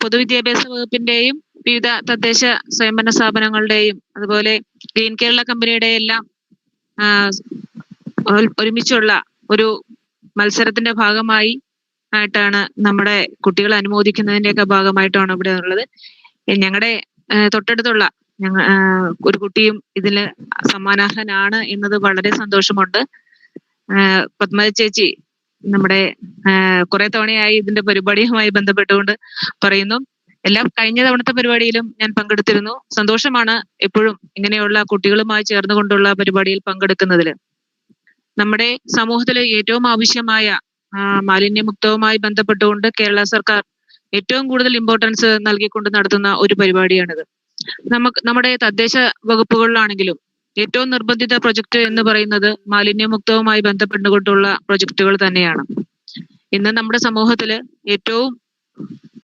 പൊതുവിദ്യാഭ്യാസ വകുപ്പിന്റെയും വിവിധ തദ്ദേശ സ്വയംഭരണ സ്ഥാപനങ്ങളുടെയും അതുപോലെ ഗ്രീൻ കേരള കമ്പനിയുടെ എല്ലാം ഒരുമിച്ചുള്ള ഒരു മത്സരത്തിന്റെ ഭാഗമായി ആയിട്ടാണ് നമ്മുടെ കുട്ടികളെ അനുമോദിക്കുന്നതിന്റെയൊക്കെ ഭാഗമായിട്ടാണ് ഇവിടെ ഉള്ളത്. ഞങ്ങളുടെ തൊട്ടടുത്തുള്ള ഞങ്ങ ഒരു കുട്ടിയും ഇതിന് സമ്മാനാർഹനാണ് എന്നത് വളരെ സന്തോഷമുണ്ട്. പത്മജ ചേച്ചി നമ്മുടെ കുറെ തവണയായി ഇതിന്റെ പരിപാടിയുമായി ബന്ധപ്പെട്ടുകൊണ്ട് പറയുന്നു. എല്ലാം കഴിഞ്ഞ തവണത്തെ പരിപാടിയിലും ഞാൻ പങ്കെടുത്തിരുന്നു. സന്തോഷമാണ് എപ്പോഴും ഇങ്ങനെയുള്ള കുട്ടികളുമായി ചേർന്നുകൊണ്ടുള്ള പരിപാടിയിൽ പങ്കെടുക്കുന്നതിൽ നമ്മുടെ സമൂഹത്തിൽ ഏറ്റവും ആവശ്യമായ മാലിന്യമുക്തവുമായി ബന്ധപ്പെട്ടുകൊണ്ട് കേരള സർക്കാർ ഏറ്റവും കൂടുതൽ ഇമ്പോർട്ടൻസ് നൽകിക്കൊണ്ട് നടത്തുന്ന ഒരു പരിപാടിയാണിത്. നമുക്ക് നമ്മുടെ തദ്ദേശ വകുപ്പുകളിലാണെങ്കിലും ഏറ്റവും നിർബന്ധിത പ്രൊജക്ട് എന്ന് പറയുന്നത് മാലിന്യമുക്തവുമായി ബന്ധപ്പെട്ടുകൊണ്ടുള്ള പ്രൊജക്ടുകൾ തന്നെയാണ്. ഇന്ന് നമ്മുടെ സമൂഹത്തിൽ ഏറ്റവും